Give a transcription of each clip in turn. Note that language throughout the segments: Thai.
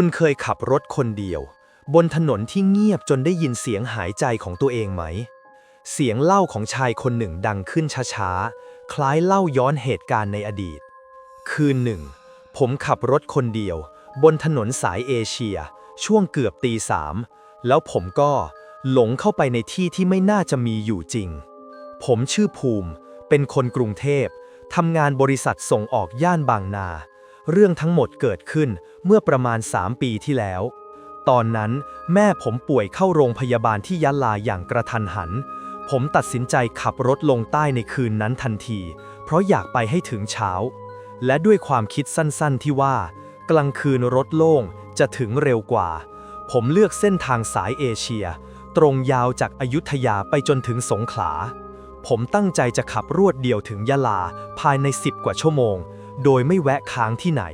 คุณเคยขับรถคนเดียว บนถนนที่เงียบจนได้ยินเสียงหายใจของตัวเองไหม เสียงเล่าของชายคนหนึ่งดังขึ้นช้าๆ คล้ายเล่าย้อนเหตุการณ์ในอดีต คืนหนึ่ง ผมขับรถคนเดียว บนถนนสายเอเชีย ช่วงเกือบตีสาม แล้วผมก็หลงเข้าไปในที่ที่ไม่น่าจะมีอยู่จริง ผมชื่อภูมิ เป็นคนกรุงเทพทำงานบริษัทส่งออกย่านบางนา เรื่องทั้งหมดเกิดขึ้นเมื่อประมาณ 3 ปีที่แล้ว ตอนนั้นแม่ผมป่วยเข้าโรงพยาบาลที่ยะลาอย่างกระทันหัน ผมตัดสินใจขับรถลงใต้ในคืนนั้นทันที เพราะอยากไปให้ถึงเช้า และด้วยความคิดสั้นๆที่ว่า กลางคืนรถโล่งจะถึงเร็วกว่า ผมเลือกเส้นทางสายเอเชีย ตรงยาวจากอายุทยาไปจนถึงสงขลาผมตั้งใจจะขับรวดเดียวถึงยะลาภายใน 10 กว่าชั่วโมง โดยไม่แวะค้างที่ไหน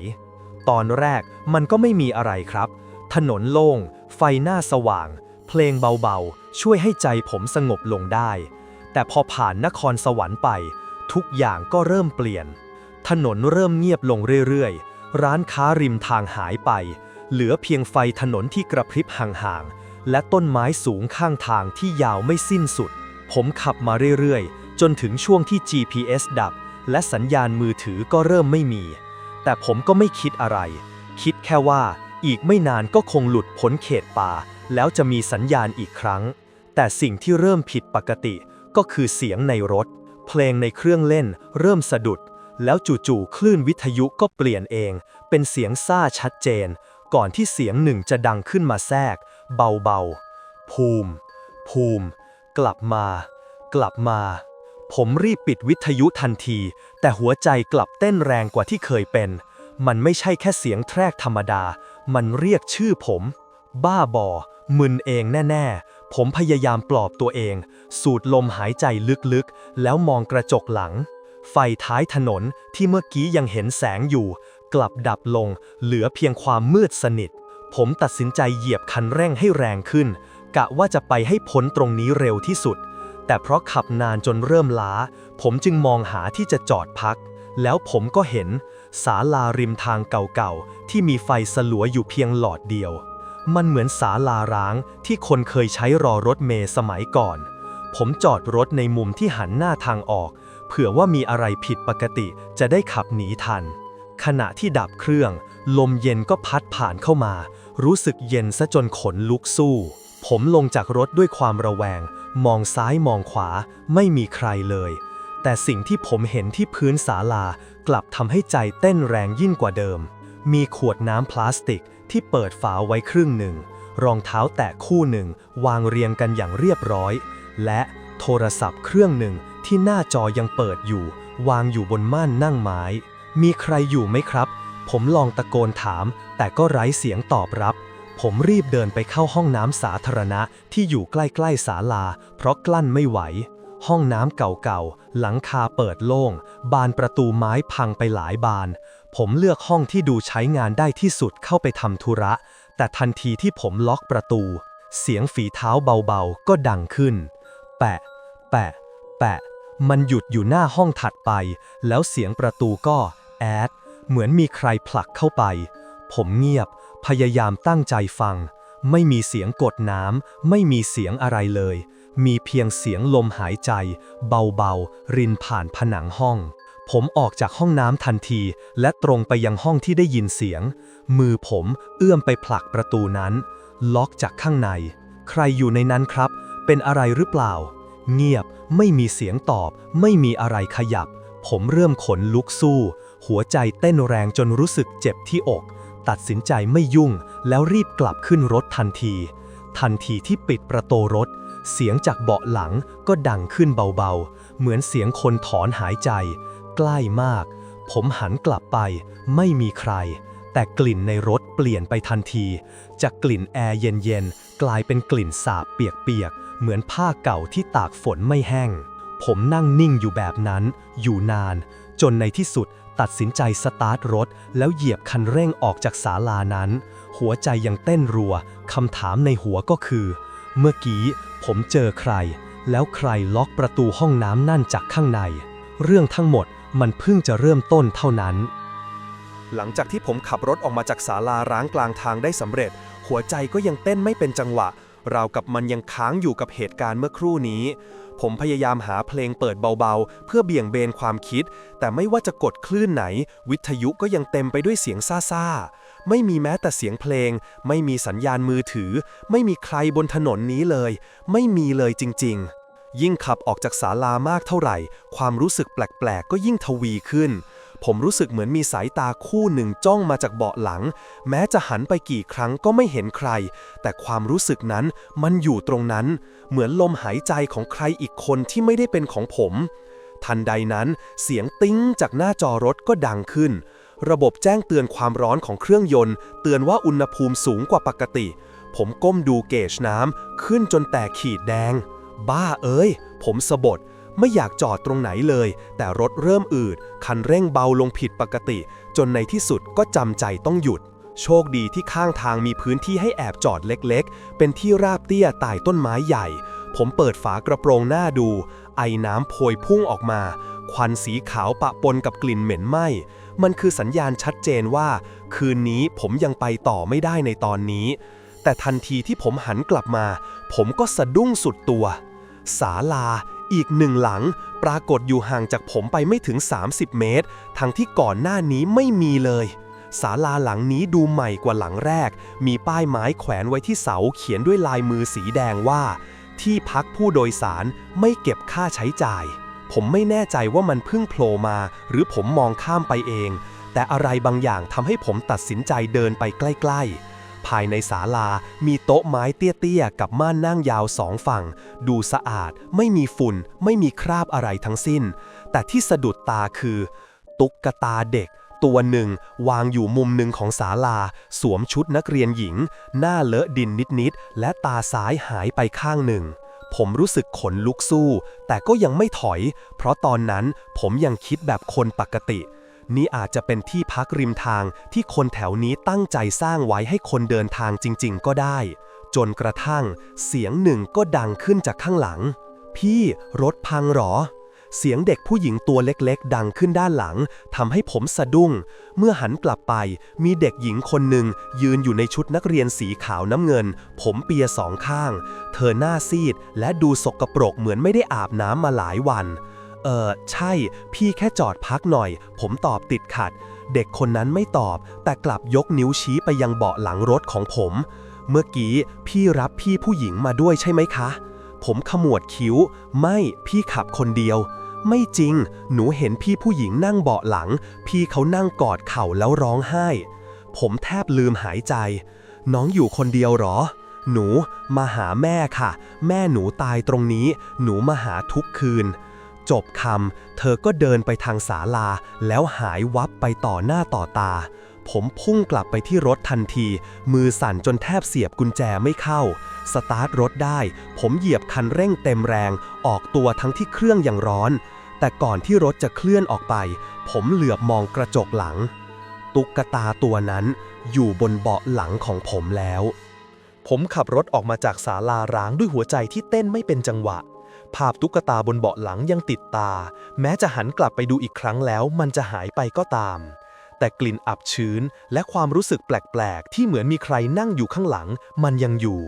ตอนแรกมันก็ไม่มีอะไรครับ ถนนโล่ง ไฟหน้าสว่าง เพลงเบาๆ ช่วยให้ใจผมสงบลงได้ แต่พอผ่านนครสวรรค์ไป ทุกอย่างก็เริ่มเปลี่ยน ถนนเริ่มเงียบลงเรื่อยๆ ร้านค้าริมทางหายไป เหลือเพียงไฟถนนที่กระพริบห่างๆ และต้นไม้สูงข้างทางที่ยาวไม่สิ้นสุด ผมขับมาเรื่อยๆ จนถึงช่วงที่ GPS ดับ และสัญญาณมือถือก็เริ่มไม่มี แต่ผมก็ไม่คิดอะไร คิดแค่ว่าอีกไม่นานก็คงหลุดพ้นเขตป่า แล้วจะมีสัญญาณอีกครั้ง แต่สิ่งที่เริ่มผิดปกติก็คือเสียงในรถ เพลงในเครื่องเล่น เริ่มสะดุด แล้วจู่ๆคลื่นวิทยุก็เปลี่ยนเอง เป็นเสียงซ่าชัดเจน ก่อนที่เสียงหนึ่งจะดังขึ้นมาแทรก เบาๆ ภูมิ ภูมิ กลับมา กลับมา ผมรีบปิดวิทยุทันที แต่หัวใจกลับเต้นแรงกว่าที่เคยเป็น มันไม่ใช่แค่เสียงแทรกธรรมดา มันเรียกชื่อผม บ้าบอ มึนเองแน่ ๆ ผมพยายามปลอบตัวเอง สูดลมหายใจลึกๆ แล้วมองกระจกหลัง ไฟท้ายถนนที่เมื่อกี้ยังเห็นแสงอยู่ กลับดับลง เหลือเพียงความมืดสนิท ผมตัดสินใจเหยียบคันเร่งให้แรงขึ้น กะว่าจะไปให้พ้นตรงนี้เร็วที่สุด แต่เพราะขับนานจนเริ่มล้า ผมจึงมองหาที่จะจอดพัก แล้วผมก็เห็นศาลาริมทางเก่าๆ ที่มีไฟสลัวอยู่เพียงหลอดเดียว มันเหมือนศาลาร้างที่คนเคยใช้รอรถเมล์สมัยก่อน ผมจอดรถในมุมที่หันหน้าทางออก เผื่อว่ามีอะไรผิดปกติจะได้ขับหนีทัน ขณะที่ดับเครื่อง ลมเย็นก็พัดผ่านเข้ามา รู้สึกเย็นซะจนขนลุกสู้ ผมลงจากรถด้วยความระแวง มองซ้ายมองขวาไม่มีใครเลย แต่สิ่งที่ผมเห็นที่พื้นศาลากลับทำให้ใจเต้นแรงยิ่งกว่าเดิม มีขวดน้ำพลาสติกที่เปิดฝาไว้ครึ่งหนึ่ง รองเท้าแตะคู่หนึ่ง วางเรียงกันอย่างเรียบร้อย และโทรศัพท์เครื่องหนึ่งที่หน้าจอยังเปิดอยู่ วางอยู่บนม่านนั่งไม้ มีใครอยู่ไหมครับ ผมลองตะโกนถาม แต่ก็ไร้เสียงตอบรับ ผมรีบเดินไปเข้าห้องน้ำสาธารณะที่อยู่ใกล้ๆศาลา เพราะกลั้นไม่ไหว ห้องน้ำเก่าๆ หลังคาเปิดโล่ง บานประตูไม้พังไปหลายบาน ผมเลือกห้องที่ดูใช้งานได้ที่สุดเข้าไปทำธุระ แต่ทันทีที่ผมล็อกประตู เสียงฝีเท้าเบาๆ ก็ดังขึ้น แปะ แปะ แปะ มันหยุดอยู่หน้าห้องถัดไป แล้วเสียงประตูก็ แอด เหมือนมีใครผลักเข้าไป ผมเงียบ พยายามตั้งใจฟัง ไม่มีเสียงกดน้ำ ไม่มีเสียงอะไรเลย มีเพียงเสียงลมหายใจ เบาๆ รินผ่านผนังห้อง ผมออกจากห้องน้ำทันที และตรงไปยังห้องที่ได้ยินเสียง มือผมเอื้อมไปผลักประตูนั้น ล็อกจากข้างใน ใครอยู่ในนั้นครับ เป็นอะไรหรือเปล่า เงียบ ไม่มีเสียงตอบ ไม่มีอะไรขยับ ผมเริ่มขนลุกสู้ หัวใจเต้นแรงจนรู้สึกเจ็บที่อก ตัดสินใจไม่ยุ่งแล้วรีบกลับขึ้นรถทันที ทันทีที่ปิดประตูรถ เสียงจากเบาะหลังก็ดังขึ้นเบาๆ เหมือนเสียงคนถอนหายใจ ใกล้มาก ผมหันกลับไป ไม่มีใคร แต่กลิ่นในรถเปลี่ยนไปทันที จากกลิ่นแอร์เย็นๆ กลายเป็นกลิ่นสาบเปียกๆ เหมือนผ้าเก่าที่ตากฝนไม่แห้ง ผมนั่งนิ่งอยู่แบบนั้น อยู่นาน จนในที่สุด ตัดสินใจสตาร์ทรถ แล้วเหยียบคันเร่งออกจากศาลานั้น หัวใจยังเต้นรัว คำถามในหัวก็คือ เมื่อกี้ผมเจอใคร แล้วใครล็อกประตูห้องน้ำนั่นจากข้างใน เรื่องทั้งหมดมันเพิ่งจะเริ่มต้นเท่านั้น หลังจากที่ผมขับรถออกมาจากศาลาร้างกลางทางได้สำเร็จ หัวใจก็ยังเต้นไม่เป็นจังหวะ ราวกับมันยังค้างอยู่กับเหตุการณ์เมื่อครู่นี้ ผมพยายามหาเพลงเปิดเบาๆ เพื่อเบี่ยงเบนความคิด แต่ไม่ว่าจะกดคลื่นไหน วิทยุก็ยังเต็มไปด้วยเสียงซ่าๆ ไม่มีแม้แต่เสียงเพลง ไม่มีสัญญาณมือถือ ไม่มีใครบนถนนนี้เลย ไม่มีเลยจริงๆ ยิ่งขับออกจากศาลามากเท่าไหร่ ความรู้สึกแปลกๆ ก็ยิ่งทวีขึ้น ผมรู้สึกเหมือนมีสายตาคู่หนึ่งจ้องมาจากเบาะหลัง แม้จะหันไปกี่ครั้งก็ไม่เห็นใคร แต่ความรู้สึกนั้นมันอยู่ตรงนั้น เหมือนลมหายใจของใครอีกคนที่ไม่ได้เป็นของผม ทันใดนั้นเสียงติ้งจากหน้าจอรถก็ดังขึ้น ระบบแจ้งเตือนความร้อนของเครื่องยนต์ เตือนว่าอุณหภูมิสูงกว่าปกติ ผมก้มดูเกจน้ำขึ้นจนแตกขีดแดง บ้าเอ้ย ผมสะบด ไม่อยากจอดตรงไหนเลย แต่รถเริ่มอืด คันเร่งเบาลงผิดปกติ จนในที่สุดก็จำใจต้องหยุด โชคดีที่ข้างทางมีพื้นที่ให้แอบจอดเล็กๆ เป็นที่ราบเตี้ยใต้ต้นไม้ใหญ่ ผมเปิดฝากระโปรงหน้าดู ไอ้น้ำโพยพุ่งออกมา ควันสีขาวปะปนกับกลิ่นเหม็นไหม้มันคือสัญญาณชัดเจนว่า คืนนี้ผมยังไปต่อไม่ได้ในตอนนี้ แต่ทันทีที่ผมหันกลับมา ผมก็สะดุ้งสุดตัว ศาลา อีกหนึ่งหลัง ปรากฏอยู่ห่างจากผมไปไม่ถึง 30 เมตร ทั้งที่ก่อนหน้านี้ไม่มีเลยศาลาหลังนี้ดูใหม่กว่าหลังแรก มีป้ายไม้แขวนไว้ที่เสาเขียนด้วยลายมือสีแดงว่า ที่พักผู้โดยสารไม่เก็บค่าใช้จ่าย ผมไม่แน่ใจว่ามันเพิ่งโผล่มา หรือผมมองข้ามไปเอง แต่อะไรบางอย่างทำให้ผมตัดสินใจเดินไปใกล้ ๆ ภายในศาลา มีโต๊ะไม้เตี้ยๆ กับม่านนั่งยาวสองฝั่ง ดูสะอาด ไม่มีฝุ่น ไม่มีคราบอะไรทั้งสิ้น แต่ที่สะดุดตาคือ ตุ๊กตาเด็ก ตัวหนึ่งวางอยู่มุมหนึ่งของศาลา สวมชุดนักเรียนหญิง หน้าเลอะดินนิดๆ และตาซ้ายหายไปข้างหนึ่งผมรู้สึกขนลุกสู้ แต่ก็ยังไม่ถอย เพราะตอนนั้นผมยังคิดแบบคนปกติ นี่อาจจะเป็นที่พักริมทางที่คนแถวนี้ตั้งใจสร้างไว้ให้คนเดินทางจริง ๆ ก็ได้ จนกระทั่งเสียงหนึ่งก็ดังขึ้นจากข้างหลัง พี่รถพังเหรอ เสียงเด็กผู้หญิงตัวเล็กๆ ดังขึ้นด้านหลังทำให้ผมสะดุ้ง เมื่อหันกลับไปมีเด็กหญิงคนหนึ่งยืนอยู่ในชุดนักเรียนสีขาวน้ำเงิน ผมเปียสองข้าง เธอหน้าซีดและดูสกปรกเหมือนไม่ได้อาบน้ำมาหลายวัน เออใช่ พี่แค่จอดพักหน่อย ผมตอบติดขัด เด็กคนนั้นไม่ตอบ แต่กลับยกนิ้วชี้ไปยังเบาะหลังรถของผม เมื่อกี้พี่รับพี่ผู้หญิงมาด้วยใช่ไหมคะ ผมขมวดคิ้ว ไม่พี่ขับคนเดียว ไม่จริง หนูเห็นพี่ผู้หญิงนั่งเบาะหลัง พี่เขานั่งกอดเข่าแล้วร้องไห้ ผมแทบลืมหายใจ น้องอยู่คนเดียวหรอหนูมาหาแม่ค่ะ แม่หนูตายตรงนี้ หนูมาหาทุกคืน จบคำเธอก็เดินไปทางศาลา แล้วหายวับไปต่อหน้าต่อตา ผมพุ่งกลับไปที่รถทันที มือสั่นจนแทบเสียบกุญแจไม่เข้า สตาร์ทรถได้ ผมเหยียบคันเร่งเต็มแรง ออกตัวทั้งที่เครื่องยังร้อน แต่ก่อนที่รถจะเคลื่อนออกไป ผมเหลือบมองกระจกหลัง ตุ๊กตาตัวนั้นอยู่บนเบาะหลังของผมแล้ว ผมขับรถออกมาจากศาลาร้างด้วยหัวใจที่เต้นไม่เป็นจังหวะ ภาพตุ๊กตาบนเบาะหลังยังติดตา แม้จะหันกลับไปดูอีกครั้งแล้ว มันจะหายไปก็ตาม แต่กลิ่นอับชื้นและความรู้สึกแปลกๆ ที่เหมือนมีใครนั่งอยู่ข้างหลัง มันยังอยู่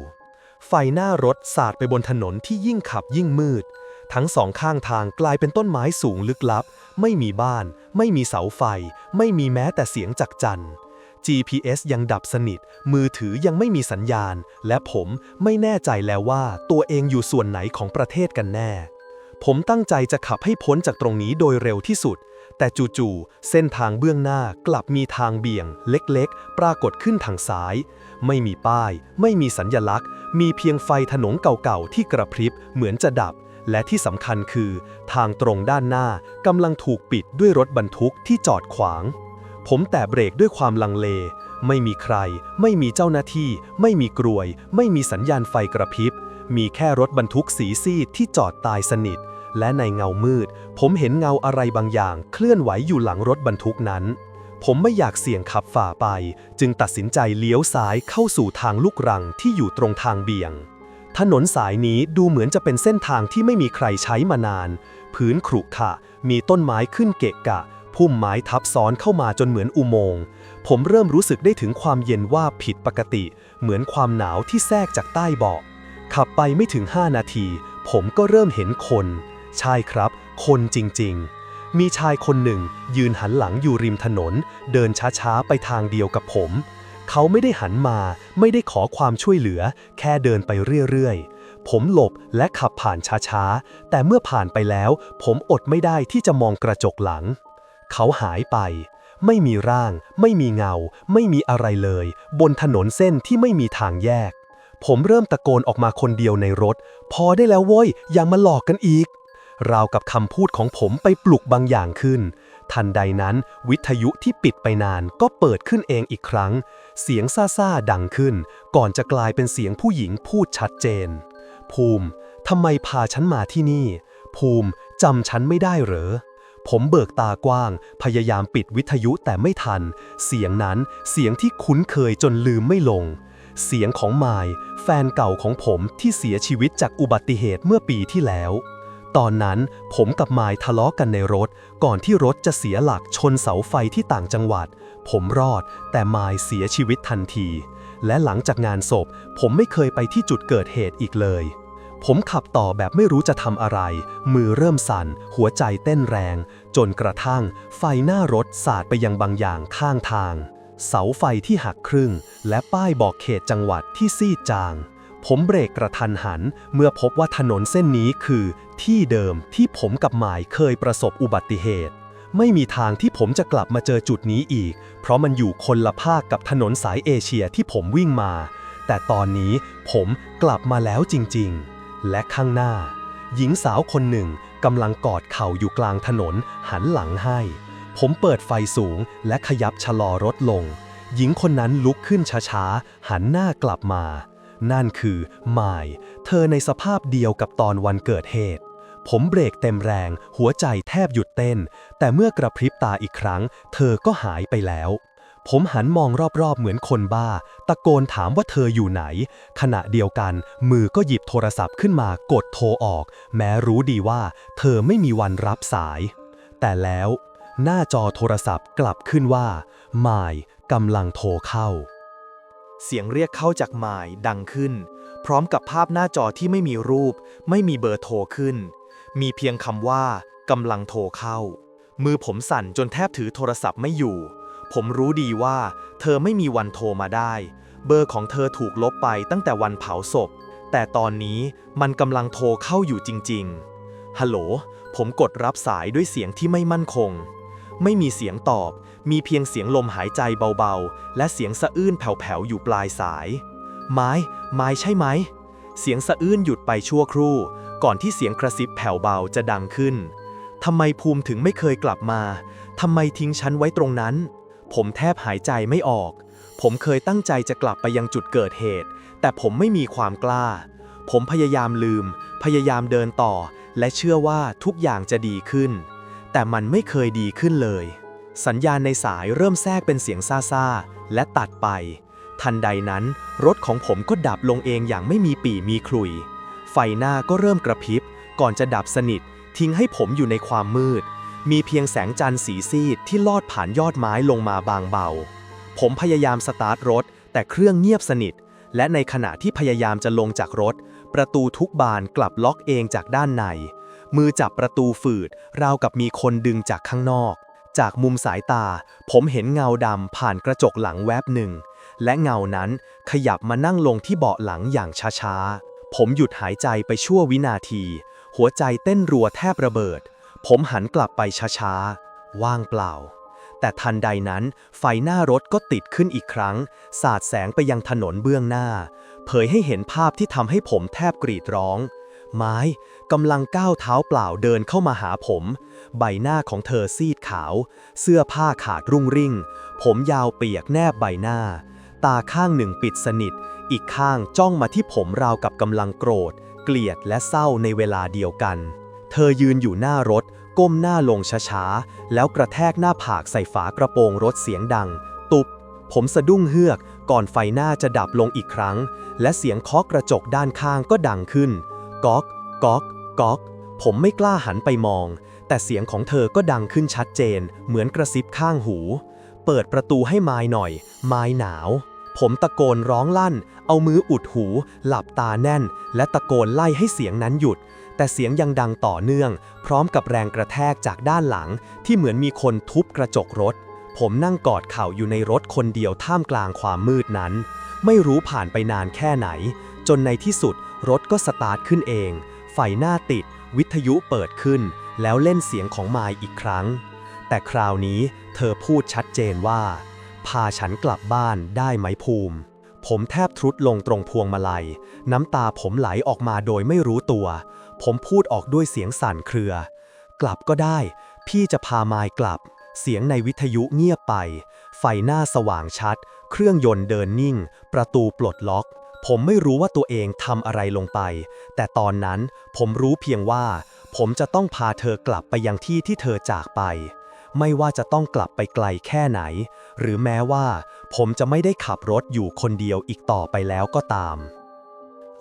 ไฟหน้ารถสาดไปบนถนนที่ยิ่งขับยิ่งมืด ทั้งสองข้างทางกลายเป็นต้นไม้สูงลึกลับ ไม่มีบ้าน ไม่มีเสาไฟ ไม่มีแม้แต่เสียงจักจันทร์ GPS ยังดับสนิท มือถือยังไม่มีสัญญาณ และผมไม่แน่ใจแล้วว่าตัวเองอยู่ส่วนไหนของประเทศกันแน่ ผมตั้งใจจะขับให้พ้นจากตรงนี้โดยเร็วที่สุด แต่จู่ๆ เส้นทางเบื้องหน้ากลับมีทางเบี่ยง เล็กๆ ปรากฏขึ้นทางซ้าย ไม่มีป้าย ไม่มีสัญญลักษณ์ มีเพียงไฟถนนเก่าๆ ที่กระพริบเหมือนจะดับและที่สำคัญคือ ทางตรงด้านหน้ากำลังถูกปิดด้วยรถบรรทุกที่จอดขวาง ผมแตะเบรกด้วยความลังเล ไม่มีใคร ไม่มีเจ้าหน้าที่ ไม่มีกรวย ไม่มีสัญญาณไฟกระพริบ มีแค่รถบรรทุกสีซีดที่จอดตายสนิท และในเงามืด ผมเห็นเงาอะไรบางอย่าง เคลื่อนไหวอยู่หลังรถบรรทุกนั้น ผมไม่อยากเสี่ยงขับฝ่าไป จึงตัดสินใจเลี้ยวซ้ายเข้าสู่ทางลูกรังที่อยู่ตรงทางเบี่ยง ถนนสายนี้ดูเหมือนจะเป็นเส้นทางที่ไม่มีใครใช้มานาน พื้นขรุขระมีต้นไม้ขึ้นเกะกะ พุ่มไม้ทับซ้อนเข้ามาจนเหมือนอุโมงค์ ผมเริ่มรู้สึกได้ถึงความเย็นว่าผิดปกติ เหมือนความหนาวที่แทรกจากใต้เบาะ ขับไปไม่ถึง 5 นาที ผมก็เริ่มเห็นคน ใช่ครับ คนจริงๆ มีชายคนหนึ่ง ยืนหันหลังอยู่ริมถนน เดินช้าๆ ไปทางเดียวกับผม เขาไม่ได้หันมา ไม่ได้ขอความช่วยเหลือ แค่เดินไปเรื่อยๆผมหลบและขับผ่านช้าๆ แต่เมื่อผ่านไปแล้ว ผมอดไม่ได้ที่จะมองกระจกหลัง เขาหายไป ไม่มีร่าง ไม่มีเงา ไม่มีอะไรเลย บนถนนเส้นที่ไม่มีทางแยก ผมเริ่มตะโกนออกมาคนเดียวในรถ พอได้แล้วโว้ย อย่ามาหลอกกันอีก ราวกับคำพูดของผมไปปลุกบางอย่างขึ้น ทันใดนั้นวิทยุที่ปิดไปนานก็เปิดขึ้นเองอีกครั้ง เสียงซ่าๆดังขึ้น ก่อนจะกลายเป็นเสียงผู้หญิงพูดชัดเจน ภูมิทำไมพาฉันมาที่นี่ ภูมิจำฉันไม่ได้เหรอ ผมเบิกตากว้าง พยายามปิดวิทยุแต่ไม่ทัน เสียงนั้นเสียงที่คุ้นเคยจนลืมไม่ลง เสียงของมายแฟนเก่าของผมที่เสียชีวิตจากอุบัติเหตุเมื่อปีที่แล้ว ตอนนั้นผมกับมายทะเลาะกันในรถ ก่อนที่รถจะเสียหลักชนเสาไฟที่ต่างจังหวัด ผมรอด แต่มายเสียชีวิตทันที และหลังจากงานศพ ผมไม่เคยไปที่จุดเกิดเหตุอีกเลย ผมขับต่อแบบไม่รู้จะทำอะไร มือเริ่มสั่น หัวใจเต้นแรง จนกระทั่ง ไฟหน้ารถสาดไปยังบางอย่างข้างทาง เสาไฟที่หักครึ่ง และป้ายบอกเขตจังหวัดที่ซีดจาง ผมเบรกกระทันหัน เมื่อพบว่าถนนเส้นนี้คือ ที่เดิมที่ผมกับหมายเคยประสบอุบัติเหตุ ไม่มีทางที่ผมจะกลับมาเจอจุดนี้อีก เพราะมันอยู่คนละภาคกับถนนสายเอเชียที่ผมวิ่งมา แต่ตอนนี้ผมกลับมาแล้วจริง ๆ และข้างหน้า หญิงสาวคนหนึ่งกำลังกอดเข่าอยู่กลางถนนหันหลังให้ ผมเปิดไฟสูงและขยับชะลอรถลง หญิงคนนั้นลุกขึ้นช้าๆ หันหน้ากลับมา นั่นคือมายเธอในสภาพเดียวกับตอนวันเกิดเหตุ ผมเบรกเต็มแรง หัวใจแทบหยุดเต้น แต่เมื่อกระพริบตาอีกครั้ง เธอก็หายไปแล้ว ผมหันมองรอบๆ เหมือนคนบ้า ตะโกนถามว่าเธออยู่ไหน ขณะเดียวกัน มือก็หยิบโทรศัพท์ขึ้นมากดโทรออก แม้รู้ดีว่า เธอไม่มีวันรับสาย แต่แล้ว หน้าจอโทรศัพท์กลับขึ้นว่ามายกำลังโทรเข้า เสียงเรียกเข้าจากหมายดังขึ้น พร้อมกับภาพหน้าจอที่ไม่มีรูป ไม่มีเบอร์โทรขึ้น มีเพียงคำว่ากำลังโทรเข้า มือผมสั่นจนแทบถือโทรศัพท์ไม่อยู่ ผมรู้ดีว่า เธอไม่มีวันโทรมาได้ เบอร์ของเธอถูกลบไปตั้งแต่วันเผาศพ แต่ตอนนี้มันกำลังโทรเข้าอยู่จริง ๆ ฮัลโหล ผมกดรับสายด้วยเสียงที่ไม่มั่นคง ไม่มีเสียงตอบ มีเพียงเสียงลมหายใจเบาๆ และเสียงสะอื้นแผ่วๆ อยู่ปลายสาย ไม้ ไม้ใช่ไหม เสียงสะอื้นหยุดไปชั่วครู่ ก่อนที่เสียงกระซิบแผ่วเบาจะดังขึ้นทำไมภูมิถึงไม่เคยกลับมา ทำไมทิ้งฉันไว้ตรงนั้น ผมแทบหายใจไม่ออก ผมเคยตั้งใจจะกลับไปยังจุดเกิดเหตุ แต่ผมไม่มีความกล้า ผมพยายามลืม พยายามเดินต่อ และเชื่อว่าทุกอย่างจะดีขึ้น แต่มันไม่เคยดีขึ้นเลย สัญญาณในสายเริ่มแทรกเป็นเสียงซ่าๆ และตัดไป ทันใดนั้น รถของผมก็ดับลงเองอย่างไม่มีปีมีคลุย ไฟหน้าก็เริ่มกระพริบ ก่อนจะดับสนิท ทิ้งให้ผมอยู่ในความมืด มีเพียงแสงจันทร์สีซีดที่ลอดผ่านยอดไม้ลงมาบางเบา ผมพยายามสตาร์ทรถ แต่เครื่องเงียบสนิท และในขณะที่พยายามจะลงจากรถ ประตูทุกบานกลับล็อกเองจากด้านใน มือจับประตูฝืด ราวกับมีคนดึงจากข้างนอก จากมุมสายตา ผมเห็นเงาดำผ่านกระจกหลังแวบหนึ่ง และเงานั้นขยับมานั่งลงที่เบาะหลังอย่างช้าๆ ผมหยุดหายใจไปชั่ววินาที หัวใจเต้นรัวแทบระเบิด ผมหันกลับไปช้าๆ ว่างเปล่า แต่ทันใดนั้น ไฟหน้ารถก็ติดขึ้นอีกครั้ง สาดแสงไปยังถนนเบื้องหน้า เผยให้เห็นภาพที่ทำให้ผมแทบกรีดร้อง ไม้กำลังก้าวเท้าเปล่าเดินเข้ามาหาผม ใบหน้าของเธอซีดขาว เสื้อผ้าขาดรุ่งริ่ง ผมยาวเปียกแนบใบหน้า ตาข้างหนึ่งปิดสนิท อีกข้างจ้องมาที่ผมราวกับกำลังโกรธ เกลียดและเศร้าในเวลาเดียวกัน เธอยืนอยู่หน้ารถ ก้มหน้าลงช้าๆ แล้วกระแทกหน้าผากใส่ฝากระโปรงรถเสียงดัง ตุบ ผมสะดุ้งเฮือก ก่อนไฟหน้าจะดับลงอีกครั้ง และเสียงเคาะกระจกด้านข้างก็ดังขึ้น ก๊อก ก๊อก ก๊อก ผมไม่กล้าหันไปมอง แต่เสียงของเธอก็ดังขึ้นชัดเจน เหมือนกระซิบข้างหู เปิดประตูให้ไม้หน่อย ไม้หนาวผมตะโกนร้องลั่น เอามืออุดหู หลับตาแน่น และตะโกนไล่ให้เสียงนั้นหยุด แต่เสียงยังดังต่อเนื่อง พร้อมกับแรงกระแทกจากด้านหลัง ที่เหมือนมีคนทุบกระจกรถ ผมนั่งกอดเข่าอยู่ในรถคนเดียวท่ามกลางความมืดนั้น ไม่รู้ผ่านไปนานแค่ไหน จนในที่สุดรถก็สตาร์ทขึ้นเอง ไฟหน้าติด วิทยุเปิดขึ้น แล้วเล่นเสียงของมายอีกครั้ง แต่คราวนี้เธอพูดชัดเจนว่า พาฉันกลับบ้านได้ไหมภูมิผมแทบทรุดลงตรงพวงมาลัย น้ำตาผมไหลออกมาโดยไม่รู้ตัว ผมพูดออกด้วยเสียงสั่นเครือ กลับก็ได้ พี่จะพามายกลับ เสียงในวิทยุเงียบไป ไฟหน้าสว่างชัด เครื่องยนต์เดินนิ่ง ประตูปลดล็อก ผมไม่รู้ว่าตัวเองทำอะไรลงไป แต่ตอนนั้นผมรู้เพียงว่า ผมจะต้องพาเธอกลับไปยังที่ที่เธอจากไป ไม่ว่าจะต้องกลับไปไกลแค่ไหน หรือแม้ว่า ผมจะไม่ได้ขับรถอยู่คนเดียวอีกต่อไปแล้วก็ตาม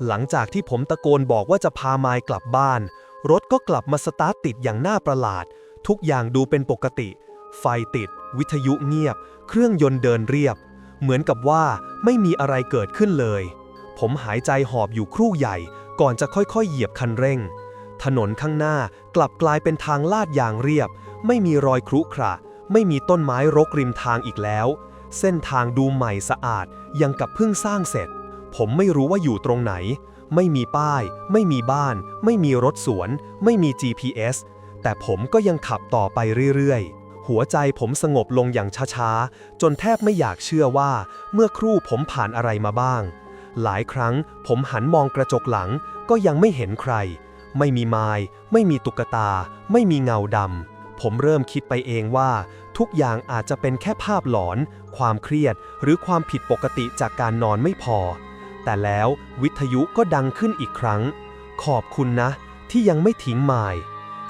หลังจากที่ผมตะโกนบอกว่าจะพาไมายกลับบ้าน รถก็กลับมาสตาร์ทติดอย่างน่าประหลาด ทุกอย่างดูเป็นปกติ ไฟติด วิทยุเงียบ เครื่องยนต์เดินเรียบ เหมือนกับว่าไม่มีอะไรเกิดขึ้นเลย ผมหายใจหอบอยู่ครู่ใหญ่ ก่อนจะค่อยๆ เหยียบคันเร่ง ถนนข้างหน้ากลับกลายเป็นทางลาดยางเรียบ ไม่มีรอยครุขระไม่มีต้นไม้รกริมทางอีกแล้ว เส้นทางดูใหม่สะอาดยังกับเพิ่งสร้างเสร็จ ผมไม่รู้ว่าอยู่ตรงไหน ไม่มีป้าย ไม่มีบ้าน ไม่มีรถสวน ไม่มี GPS แต่ผมก็ยังขับต่อไปเรื่อยๆ หัวใจผมสงบลงอย่างช้าๆ จนแทบไม่อยากเชื่อว่า เมื่อครู่ผมผ่านอะไรมาบ้าง หลายครั้งผมหันมองกระจกหลังก็ยังไม่เห็นใคร ไม่มีไม้ไม่มีตุ๊กตา ไม่มีเงาดำผมเริ่มคิดไปเองว่า ทุกอย่างอาจจะเป็นแค่ภาพหลอน ความเครียด หรือความผิดปกติจากการนอนไม่พอ แต่แล้ววิทยุก็ดังขึ้นอีกครั้ง ขอบคุณนะ ที่ยังไม่ทิ้งมาย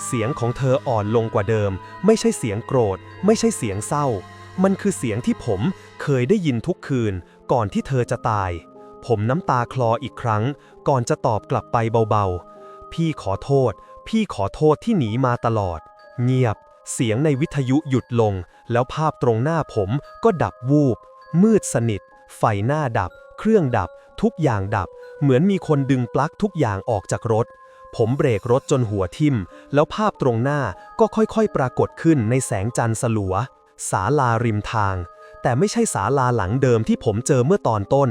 เสียงของเธออ่อนลงกว่าเดิม ไม่ใช่เสียงโกรธ ไม่ใช่เสียงเศร้า มันคือเสียงที่ผมเคยได้ยินทุกคืน ก่อนที่เธอจะตาย ผมน้ำตาคลออีกครั้ง ก่อนจะตอบกลับไปเบาๆ พี่ขอโทษ พี่ขอโทษที่หนีมาตลอด เงียบ เสียงในวิทยุหยุดลง แล้วภาพตรงหน้าผมก็ดับวูบ มืดสนิท ไฟหน้าดับ เครื่องดับ ทุกอย่างดับ เหมือนมีคนดึงปลั๊กทุกอย่างออกจากรถ ผมเบรกรถจนหัวทิ่ม แล้วภาพตรงหน้าก็ค่อยๆ ปรากฏขึ้นในแสงจันทร์สลัวศาลาริมทาง แต่ไม่ใช่ศาลาหลังเดิมที่ผมเจอเมื่อตอนต้น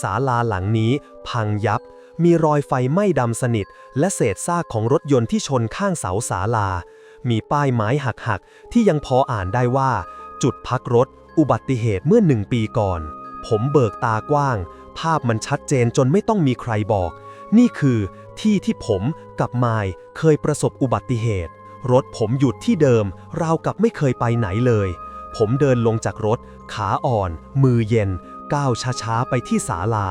ศาลาหลังนี้พังยับ มีรอยไฟไหม้ดำสนิท และเศษซากของรถยนต์ที่ชนข้างเสาศาลา มีป้ายไม้หักๆ ที่ยังพออ่านได้ว่า จุดพักรถ อุบัติเหตุเมื่อหนึ่งปีก่อน ผมเบิกตากว้าง ภาพมันชัดเจนจนไม่ต้องมีใครบอก นี่คือที่ที่ผมกับมายเคยประสบอุบัติเหตุ รถผมหยุดที่เดิม ราวกับไม่เคยไปไหนเลย ผมเดินลงจากรถ ขาอ่อน มือเย็น ก้าวช้าๆ ไปที่ศาลา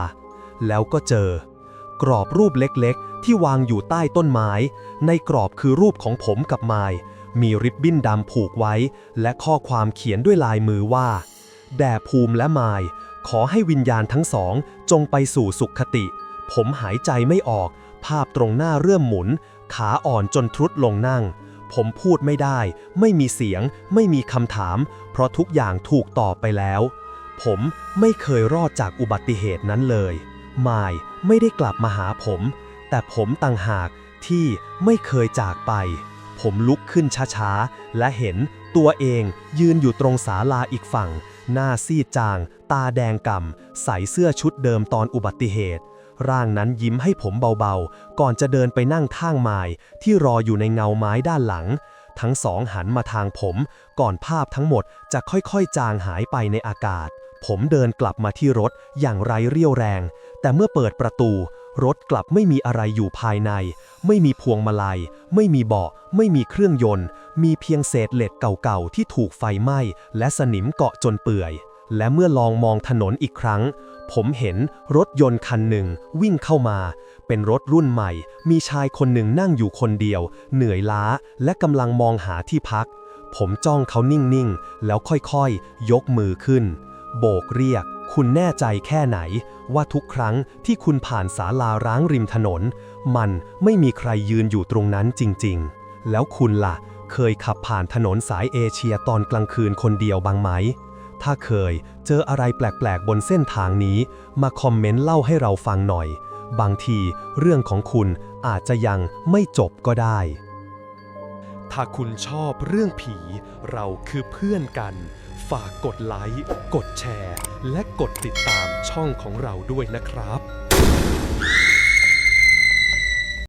แล้วก็เจอ กรอบรูปเล็กๆ ที่วางอยู่ใต้ต้นไม้ ในกรอบคือรูปของผมกับมายมีริบบิ้นดำผูกไว้ และข้อความเขียนด้วยลายมือว่า แด่ภูมิและมาย ขอให้วิญญาณทั้งสองจงไปสู่สุขคติ ผมหายใจไม่ออก ภาพตรงหน้าเริ่มหมุน ขาอ่อนจนทรุดลงนั่ง ผมพูดไม่ได้ ไม่มีเสียง ไม่มีคำถาม เพราะทุกอย่างถูกตอบไปแล้ว ผมไม่เคยรอดจากอุบัติเหตุนั้นเลยมายไม่ได้กลับมาหาผม แต่ผมต่างหากที่ไม่เคยจากไป ผมลุกขึ้นช้าๆ และเห็นตัวเองยืนอยู่ตรงศาลาอีกฝั่ง หน้าซีดจาง ตาแดงก่ำใส่เสื้อชุดเดิมตอนอุบัติเหตุ ร่างนั้นยิ้มให้ผมเบาๆ ก่อนจะเดินไปนั่งข้างไม้ที่รออยู่ในเงาไม้ด้านหลัง ทั้งสองหันมาทางผม ก่อนภาพทั้งหมดจะค่อยๆ จางหายไปในอากาศ ผมเดินกลับมาที่รถอย่างไร้เรี่ยวแรง แต่เมื่อเปิดประตู รถกลับไม่มีอะไรอยู่ภายใน ไม่มีพวงมาลัย ไม่มีเบาะ ไม่มีเครื่องยนต์ มีเพียงเศษเหล็กเก่าๆที่ถูกไฟไหม้ และสนิมเกาะจนเปื่อย และเมื่อลองมองถนนอีกครั้ง ผมเห็นรถยนต์คันหนึ่งวิ่งเข้ามา เป็นรถรุ่นใหม่ มีชายคนหนึ่งนั่งอยู่คนเดียว เหนื่อยล้า และกำลังมองหาที่พัก ผมจ้องเขานิ่งๆ แล้วค่อยๆ ยกมือขึ้น โบกเรียก คุณแน่ใจแค่ไหน ว่าทุกครั้งที่คุณผ่านศาลาร้างริมถนน มันไม่มีใครยืนอยู่ตรงนั้นจริงๆ แล้วคุณล่ะ เคยขับผ่านถนนสายเอเชียตอนกลางคืนคนเดียวบ้างไหม ถ้าเคยเจออะไรแปลกๆ บนเส้นทางนี้ มาคอมเมนต์เล่าให้เราฟังหน่อย บางทีเรื่องของคุณอาจจะยังไม่จบก็ได้ถ้าคุณชอบเรื่องผี เราคือเพื่อนกัน ฝากกดไลค์ กดแชร์ และกดติดตามช่องของเราด้วยนะครับ